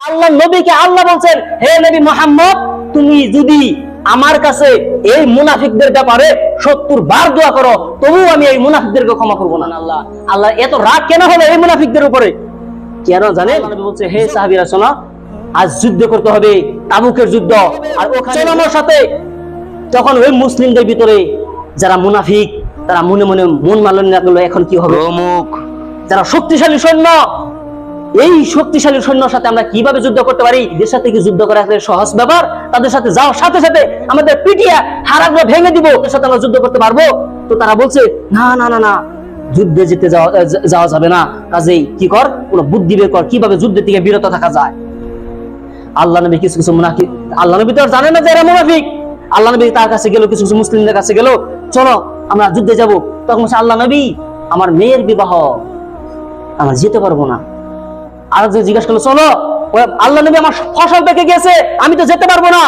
আল্লাহ নবীকে আল্লাহ বলছেন হে নবী মোহাম্মদ তুমি যদি আমার কাছে এই মুনাফিকদের ব্যাপারে সত্তর বার দোয়া করো তবু আমি এই মুনাফিকদেরকে ক্ষমা করব না। আল্লাহ আল্লাহ এত রাগ কেন হলো এই মুনাফিকদের উপরে? কেন জানেন? বলছে হে সাহাবীরা শোনো আজ যুদ্ধ করতে হবে তাবুকের যুদ্ধ আর ওখানে আমার সাথে। তখন ওই মুসলিমদের ভিতরে যারা মুনাফিক তারা মনে মনে মন মালিন্য এখন কি হবে? যারা শক্তিশালী সৈন্য এই শক্তিশালী সৈন্যর সাথে আমরা কীভাবে যুদ্ধ করতে পারি? এদের সাথে কি যুদ্ধ করা একটা সহজ ব্যাপার? তাদের সাথে যাওয়ার সাথে সাথে আমাদের পিটিয়া হারাগুলো ভেঙে দিব। ওদের সাথে আমরা যুদ্ধ করতে পারব? তো তারা বলছে, না না না না, যুদ্ধে যেতে যাওয়া যাবে না। কাজেই কি কর? কোনো বুদ্ধি বের কর, কীভাবে যুদ্ধের থেকে বিরত থাকা যায়? আল্লাহ নবী কিছু কিছু মুনাফিক, আল্লাহ নবী তো জানে না যে এরা মুনাফিক। আল্লাহ নবী তার কাছে গেল, কিছু কিছু মুসলিমদের কাছে গেল, চলো, আমরা যুদ্ধে যাব। তখন আল্লাহ নবী, আমার মেয়ের বিবাহ, আমরা যেতে পারব না। আর যে জিজ্ঞাসা করল চলো আল্লাহ নবী আমার ফসল পেকে গেছে আমি তো যেতে পারব না।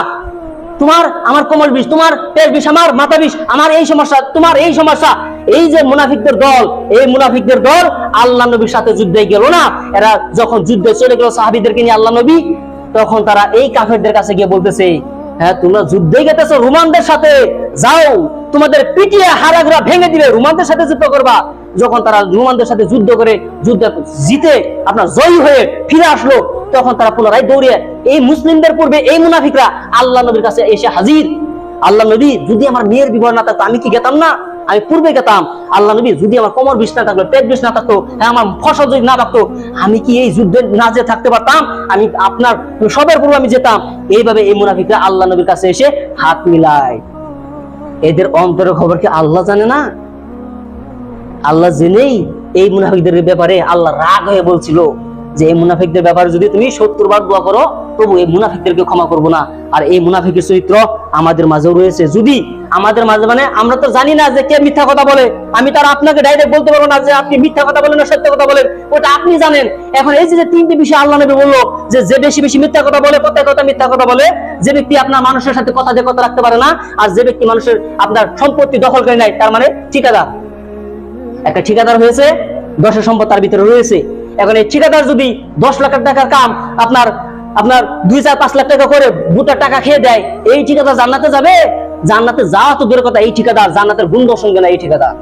তোমার আমার কোমর বিষ, তোমার পেট বিষ, আমার মাথা বিষ, আমার এই সমস্যা, তোমার এই সমস্যা। এই যে মুনাফিকদের দল, এই মুনাফিকদের দল আল্লাহ নবীর সাথে যুদ্ধে গেল না। এরা যখন যুদ্ধে চলে গেল সাহাবিদেরকে নিয়ে আল্লাহ নবী, তখন তারা এই কাফেরদের কাছে গিয়ে বলতেছে হ্যাঁ তোমরা যুদ্ধে গেতেছো রোমানদের সাথে, যাও, তোমাদের পিটিয়ে হারাগুলা ভেঙে দিবে, রোমানদের সাথে যুদ্ধ করবা। যখন তারা রোমানদের সাথে যুদ্ধ করে যুদ্ধ জিতে আপনার জয়ী হয়ে ফিরে আসলো, তখন তারা পুনরায় দৌড়িয়ে এই মুসলিমদের পূর্বে এই মুনাফিকরা আল্লাহ নবীর কাছে এসে হাজির। আল্লাহ নবী, যদি আমার মেয়ের বিবাহ না থাকতো, আমি কি গেতাম না? আমি পূর্বে গেতাম। আল্লাহ নবী, যদি আমার কোমর বিষ না থাকতো, পেট বিষ না থাকতো হ্যাঁ আমার ফসল যদি না থাকতো, আমি কি এই যুদ্ধে না যে থাকতে পারতাম? আমি আপনার সবের পূর্বে আমি যেতাম। এইভাবে এই মুনাফিকরা আল্লাহ নবীর কাছে এসে হাত মিলায়। এদের অন্তরের খবর কি আল্লাহ জানে না? আল্লাহ জেনেই এই মুনাফিকদের ব্যাপারে আল্লাহ রাগ হয়ে বলছিল যে এই মুনাফিকদের ব্যাপারে যদি তুমি সত্তর বার দোয়া করো, তবু এই মুনাফিকদেরকে ক্ষমা করব না। আর এই মুনাফিকের চরিত্র আমাদের মাঝেও রয়েছে। যদি আমাদের মাঝে মানে আমরা তো জানি না যে কে মিথ্যা কথা বলে। আমি তার আপনাকে ডাইরেক্ট বলতে পারব না যে আপনি মিথ্যা কথা বলেন না সত্য কথা বলেন। ওটা আপনি জানেন। এখন এই যে তিনটি বিষয় আল্লাহ নবী বলল যে যে বেশি বেশি মিথ্যা কথা বলে প্রত্যেক কথা মিথ্যা কথা বলে, যে ব্যক্তি আপনার মানুষের সাথে কথা দিয়ে কথা রাখতে পারে না, আর যে ব্যক্তি মানুষের আপনার সম্পত্তি দখল করে নেয়, তার মানে ঠিকাদার। একটা ঠিকাদার হয়েছে, দশের সম্পদ তার ভিতরে রয়েছে। এখন এই ঠিকাদার যদি দশ লাখ টাকার কাম আপনার আপনার দুই চার পাঁচ লাখ টাকা করে দুটা টাকা খেয়ে দেয়, এই ঠিকাদার জান্নাতে যাবে? জান্নাতে যাওয়া তো দূরের কথা, এই ঠিকাদার জান্নাতের গুণ দর্শন না, এই ঠিকাদার।